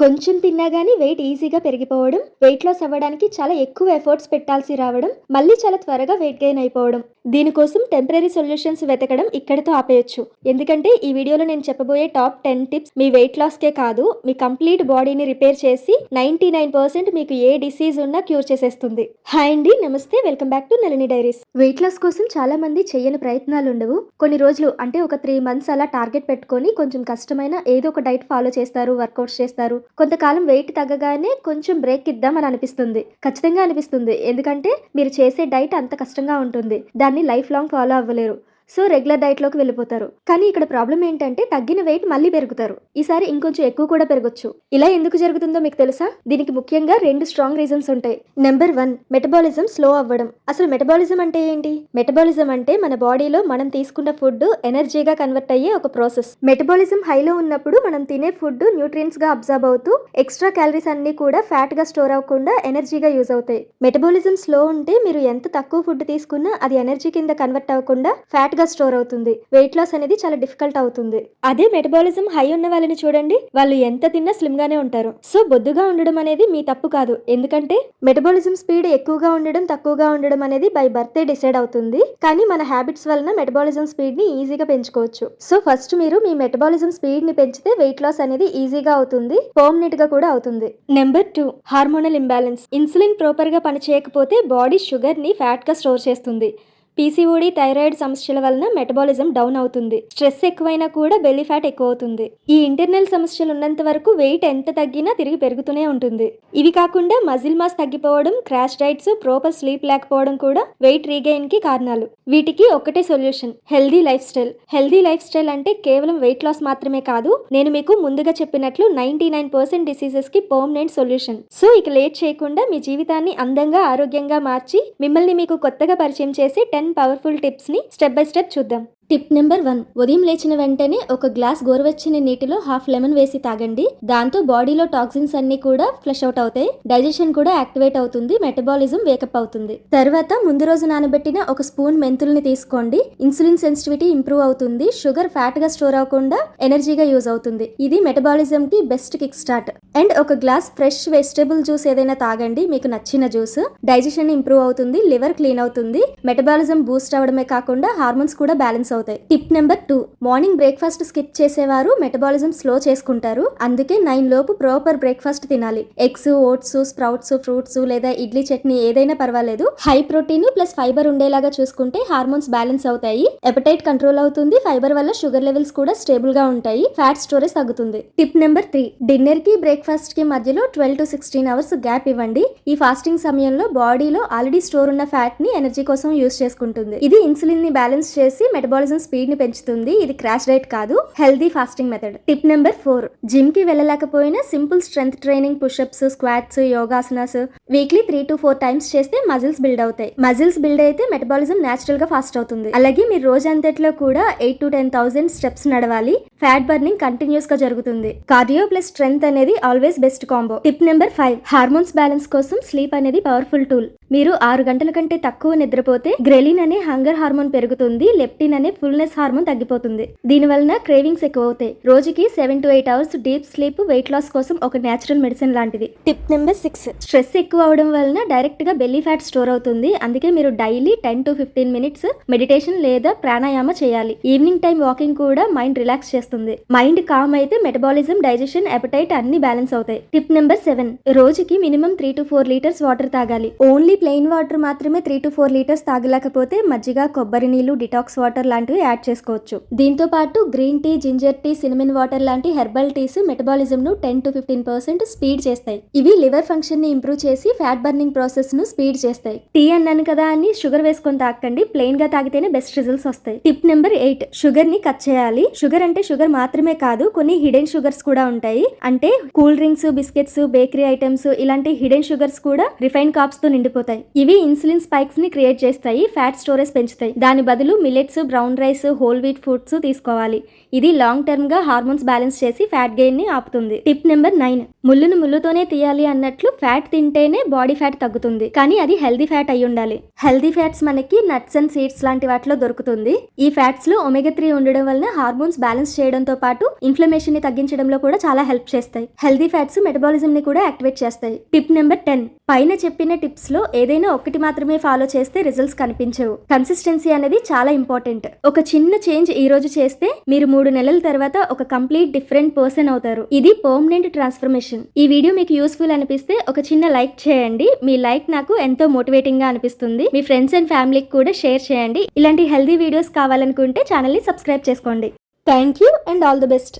కొంచెం తిన్నా గానీ వెయిట్ ఈజీగా పెరిగిపోవడం వెయిట్ లాస్ అవ్వడానికి చాలా ఎక్కువ ఎఫర్ట్స్ పెట్టాల్సి రావడం మళ్ళీ చాలా త్వరగా వెయిట్ గెయిన్ అయిపోవడం. దీనికోసం టెంపరీ సొల్యూషన్స్ వెతకడం ఇక్కడితో ఆపేయచ్చు. ఎందుకంటే ఈ వీడియోలో నేను చెప్పబోయే టాప్ టెన్ టిప్స్ మీ వెయిట్ లాస్కే కాదు మీ కంప్లీట్ బాడీని రిపేర్ చేసి నైన్టీ నైన్ పర్సెంట్ మీకు ఏ డిసీజ్ ఉన్నా క్యూర్ చేసేస్తుంది. హాయ్ అండి నమస్తే welcome back to Nalini diaries. Weight loss కోసం చాలా మంది చేయని ప్రయత్నాలు ఉండవు. కొన్ని రోజులు అంటే ఒక త్రీ మంత్స్ అలా టార్గెట్ పెట్టుకొని కొంచెం కష్టమైన ఏదో ఒక డైట్ ఫాలో చేస్తారు వర్కౌట్స్ చేస్తారు. కొంతకాలం వెయిట్ తగ్గగానే కొంచెం బ్రేక్ ఇద్దామని అనిపిస్తుంది. ఖచ్చితంగా అనిపిస్తుంది. ఎందుకంటే మీరు చేసే డైట్ అంత కష్టంగా ఉంటుంది. దాన్ని లైఫ్ లాంగ్ ఫాలో అవ్వలేరు. సో రెగ్యులర్ డైట్లోకి వెళ్ళిపోతారు. కానీ ఇక్కడ ప్రాబ్లం ఏంటంటే తగ్గిన వెయిట్ మళ్ళీ పెరుగుతారు. ఈసారి ఇంకొంచెం ఎక్కువ కూడా పెరగొచ్చు. ఇలా ఎందుకు జరుగుతుందో మీకు తెలుసా? దీనికి ముఖ్యంగా రెండు స్ట్రాంగ్ రీజన్స్ ఉంటాయి. నెంబర్ వన్ మెటబాలిజం స్లో అవ్వడం. అసలు మెటబాలిజం అంటే ఏంటి? మెటబాలిజం అంటే మన బాడీలో మనం తీసుకున్న ఫుడ్ ఎనర్జీగా కన్వర్ట్ అయ్యే ఒక ప్రాసెస్ మెటబాలిజం హైలో ఉన్నప్పుడు మనం తినే ఫుడ్ న్యూట్రియన్స్గా అబ్జర్వ్ అవుతూ ఎక్స్ట్రా క్యాలరీస్ అన్ని కూడా ఫ్యాట్గా స్టోర్ అవ్వకుండా ఎనర్జీగా యూజ్ అవుతాయి. మెటబాలిజం స్లో ఉంటే మీరు ఎంత తక్కువ ఫుడ్ తీసుకున్నా అది ఎనర్జీ కింద కన్వర్ట్ అవ్వకుండా ఫ్యాట్ గా స్టోర్ అవుతుంది. వెయిట్ లాస్ అనేది చాలా డిఫికల్ట్ అవుతుంది. అదే మెటబాలిజం హై ఉన్న వాళ్ళని చూడండి. వాళ్ళు ఎంత తిన్నా స్లిమ్ గానే ఉంటారు. సో బొద్దుగా ఉండడం అనేది మీ తప్పు కాదు. ఎందుకంటే మెటబాలిజం స్పీడ్ ఎక్కువగా ఉండడం తక్కువగా ఉండడం అనేది బై బర్త్డే డిసైడ్ అవుతుంది. కానీ మన హ్యాబిట్స్ వలన మెటబాలిజం స్పీడ్ని ఈజీగా పెంచుకోవచ్చు. సో ఫస్ట్ మీరు మీ మెటబాలిజం స్పీడ్ని పెంచితే వెయిట్ లాస్ అనేది ఈజీగా అవుతుంది. పర్మనెంట్గా కూడా అవుతుంది. Number two hormonal imbalance. Insulin ప్రాపర్గా పనిచేయకపోతే బాడీ షుగర్ని ఫ్యాట్గా స్టోర్ చేస్తుంది. పీసీఓడి థైరాయిడ్ సమస్యల వలన మెటబాలిజం డౌన్ అవుతుంది. స్ట్రెస్ ఎక్కువైనా కూడా బెల్లీ ఫ్యాట్ ఎక్కువ అవుతుంది ఈ ఇంటర్నల్ సమస్యలు ఉన్నంత వరకు వెయిట్ ఎంత తగ్గినా తిరిగి పెరుగుతూనే ఉంటుంది. ఇవి కాకుండా మజిల్ మాస్ తగ్గిపోవడం క్రాష్ డైట్స్ ప్రాపర్ స్లీప్ లేకపోవడం కూడా వెయిట్ రీగెయిన్కి కారణాలు. వీటికి ఒకటే solution healthy lifestyle. Healthy lifestyle అంటే కేవలం వెయిట్ లాస్ మాత్రమే కాదు నేను మీకు ముందుగా చెప్పినట్లు నైన్టీ నైన్ పర్సెంట్ డిసీజెస్కి పర్మనెంట్ సొల్యూషన్. సో ఇక లేట్ చేయకుండా మీ జీవితాన్ని అందంగా ఆరోగ్యంగా మార్చి మిమ్మల్ని మీకు కొత్తగా పరిచయం చేసి టెన్ పవర్ఫుల్ టిప్స్ని స్టెప్ బై స్టెప్ చూద్దాం. టిప్ నెంబర్ వన్ ఉదయం లేచిన వెంటనే ఒక గ్లాస్ గోరువెచ్చని నీటిలో హాఫ్ లెమన్ వేసి తాగండి. దాంతో బాడీలో టాక్సిన్స్ అన్ని కూడా ఫ్లష్ అవుట్ అవుతాయి. డైజెషన్ కూడా యాక్టివేట్ అవుతుంది. మెటబాలిజం వేకప్ అవుతుంది. తర్వాత ముందు రోజు నానబెట్టిన ఒక స్పూన్ మెంతుల్ని తీసుకోండి. ఇన్సులిన్ సెన్సిటివిటీ ఇంప్రూవ్ అవుతుంది. షుగర్ ఫ్యాట్గా స్టోర్ అవ్వకుండా ఎనర్జీగా యూజ్ అవుతుంది. ఇది మెటబాలిజం కి బెస్ట్ కిక్ స్టార్ట్ అండ్ ఒక గ్లాస్ ఫ్రెష్ వెజిటేబుల్ జ్యూస్ ఏదైనా తాగండి మీకు నచ్చిన జ్యూస్. డైజెషన్ ఇంప్రూవ్ అవుతుంది లివర్ క్లీన్ అవుతుంది. మెటబాలిజం బూస్ట్ అవడమే కాకుండా హార్మోన్స్ కూడా బ్యాలెన్స్ అవుతాయి. Tip number two morning breakfast skip చేసేవారు మెటబాలిజం స్లో చేసుకుంటారు. అందుకే నైన్ లోపు ప్రాపర్ బ్రేక్ఫాస్ట్ తినాలి. ఎగ్స్ ఓట్స్ స్ప్రౌట్స్ ఫ్రూట్స్ లేదా ఇడ్లీ చట్నీ ఏదైనా పర్వాలేదు. హై ప్రోటీన్ ప్లస్ ఫైబర్ ఉండేలాగా చూసుకుంటే హార్మోన్స్ బ్యాలెన్స్ అవుతాయి. ఎపటైట్ కంట్రోల్ అవుతుంది. ఫైబర్ వల్ల షుగర్ లెవెల్స్ కూడా స్టేబుల్గా ఉంటాయి. ఫ్యాట్ స్టోరేజ్ తగ్గుతుంది. టిప్ నెంబర్ త్రీ డిన్నర్కి బ్రేక్ఫాస్ట్ కి మధ్యలో twelve to sixteen hours gap ఇవ్వండి. ఈ ఫాస్టింగ్ సమయంలో బాడీలో ఆల్రెడీ స్టోర్ ఉన్న ఫ్యాట్ని ఎనర్జీ కోసం యూస్ చేసుకుంటుంది. ఇది ఇన్సులిన్ని బ్యాలెన్స్ చేసి మెటబాలిజం స్పీడ్ని పెంచుతుంది. ఇది క్రాష్ డైట్ కాదు healthy fasting method tip number four జిమ్కి వెళ్ళలేకపోయినా simple strength training pushups squats yogasanas weekly three to four times చేస్తే మజిల్స్ బిల్డ్ అవుతాయి. మజిల్స్ బిల్డ్ అయితే మెటబాలిజం నేచురల్గా ఫాస్ట్ అవుతుంది. అలాగే మీరు రోజంతట్లో కూడా eight to ten thousand steps నడవాలి. ఫ్యాట్ బర్నింగ్ కంటిన్యూస్గా జరుగుతుంది. కార్డియో ప్లస్ స్ట్రెంత్ అనేది always best combo tip number five hormones balance కోసం స్లీప్ అనేది పవర్ఫుల్ టూల్ మీరు ఆరు గంటల కంటే తక్కువ నిద్రపోతే గ్రెలిన్ అనే హంగర్ హార్మోన్ పెరుగుతుంది లెప్టిన్ అనే ఫుల్నెస్ హార్మోన్ తగ్గిపోతుంది. దీని వలన క్రేవింగ్స్ ఎక్కువ అవుతాయి రోజుకి seven to eight hours deep sleep weight loss కోసం ఒక నేచురల్ మెడిసిన్ లాంటిది. టిప్ నెంబర్ సిక్స్ స్ట్రెస్ ఎక్కువ అవడం వలన డైరెక్ట్గా బెల్లీ ఫ్యాట్ స్టోర్ అవుతుంది. అందుకే మీరు daily ten to fifteen minutes meditation లేదా ప్రాణాయామ చేయాలి. ఈవినింగ్ టైం వాకింగ్ కూడా మైండ్ రిలాక్స్ చేస్తుంది. మైండ్ కామ్ అయితే మెటబాలిజం డైజెషన్ అపటైట్ అన్ని బ్యాలెన్స్ అవుతాయి. టిప్ నెంబర్ సెవెన్ రోజుకి minimum three to four litres water తాగాలి. ఓన్లీ ప్లెయిన్ వాటర్ మాత్రమే త్రీ టు ఫోర్ లీటర్స్ తాగలేకపోతే మజ్జిగ కొబ్బరి నీళ్ళు డిటాక్స్ వాటర్ లాంటివి యాడ్ చేసుకోవచ్చు. దీంతో పాటు green tea ginger tea cinnamon water లాంటి హెర్బల్ టీస్ మెటబాలిజం ను ten to fifteen percent speed చేస్తాయి. ఇవి లివర్ ఫంక్షన్ని ఇంప్రూవ్ చేసి ఫ్యాట్ బర్నింగ్ ప్రాసెస్ను స్పీడ్ చేస్తాయి. టీ అన్నాను కదా అని షుగర్ వేసుకొని తాకండి ప్లెయిన్గా తాగితేనే బెస్ట్ రిజల్ట్స్ వస్తాయి. టిప్ నెంబర్ ఎయిట్ షుగర్ని కట్ చేయాలి. షుగర్ అంటే షుగర్ మాత్రమే కాదు కొన్ని హిడెన్ షుగర్స్ కూడా ఉంటాయి. అంటే cool drinks biscuits bakery items ఇలాంటి హిడెన్ షుగర్స్ కూడా రిఫైన్ కాప్స్తో నిండిపోతాయి. అయిపోతాయి ఇవి ఇన్సులిన్ స్పైక్స్ని క్రియేట్ చేస్తాయి ఫ్యాట్ స్టోరేజ్ పెంచుతాయి. దాని బదులు millets brown rice whole wheat foods తీసుకోవాలి. ఇది లాంగ్ టర్మ్గా హార్మోన్స్ బ్యాలెన్స్ చేసి ఫ్యాట్ గెయిన్ని ఆపుతుంది. Tip number nine. ముళ్ళును ముళ్ళుతోనే తీయాలి అన్నట్లు ఫ్యాట్ తింటేనే బాడీ ఫ్యాట్ తగ్గుతుంది. కానీ అది హెల్దీ ఫ్యాట్ అయి ఉండాలి. హెల్దీ ఫ్యాట్స్ మనకి నట్స్ అండ్ సీడ్స్ లాంటి వాటిలో దొరుకుతుంది. ఈ ఫ్యాట్స్లో ఒమేగా త్రీ ఉండడం వలన హార్మోన్స్ బ్యాలెన్స్ చేయడంతో పాటు ఇన్ఫ్లమేషన్ని తగ్గించడంలో కూడా చాలా హెల్ప్ చేస్తాయి. హెల్దీ ఫ్యాట్స్ మెటబాలిజం ని కూడా యాక్టివేట్ చేస్తాయి. Tip number ten. పైన చెప్పిన టిప్స్లో ఏదైనా ఒకటి మాత్రమే ఫాలో చేస్తే రిజల్ట్స్ కనిపించవు. కన్సిస్టెన్సీ అనేది చాలా ఇంపార్టెంట్ ఒక చిన్న చేంజ్ ఈ రోజు చేస్తే మీరు మూడు నెలల తర్వాత ఒక కంప్లీట్ డిఫరెంట్ పర్సన్ అవుతారు. ఇది పర్మనెంట్ ట్రాన్స్ఫర్మేషన్ ఈ వీడియో మీకు యూస్ఫుల్ అనిపిస్తే ఒక చిన్న లైక్ చేయండి. మీ లైక్ నాకు ఎంతో మోటివేటింగ్గా అనిపిస్తుంది. మీ ఫ్రెండ్స్ అండ్ ఫ్యామిలీకి కూడా షేర్ చేయండి. ఇలాంటి హెల్దీ వీడియోస్ కావాలనుకుంటే ఛానల్ని సబ్స్క్రైబ్ చేసుకోండి. Thank you and all the best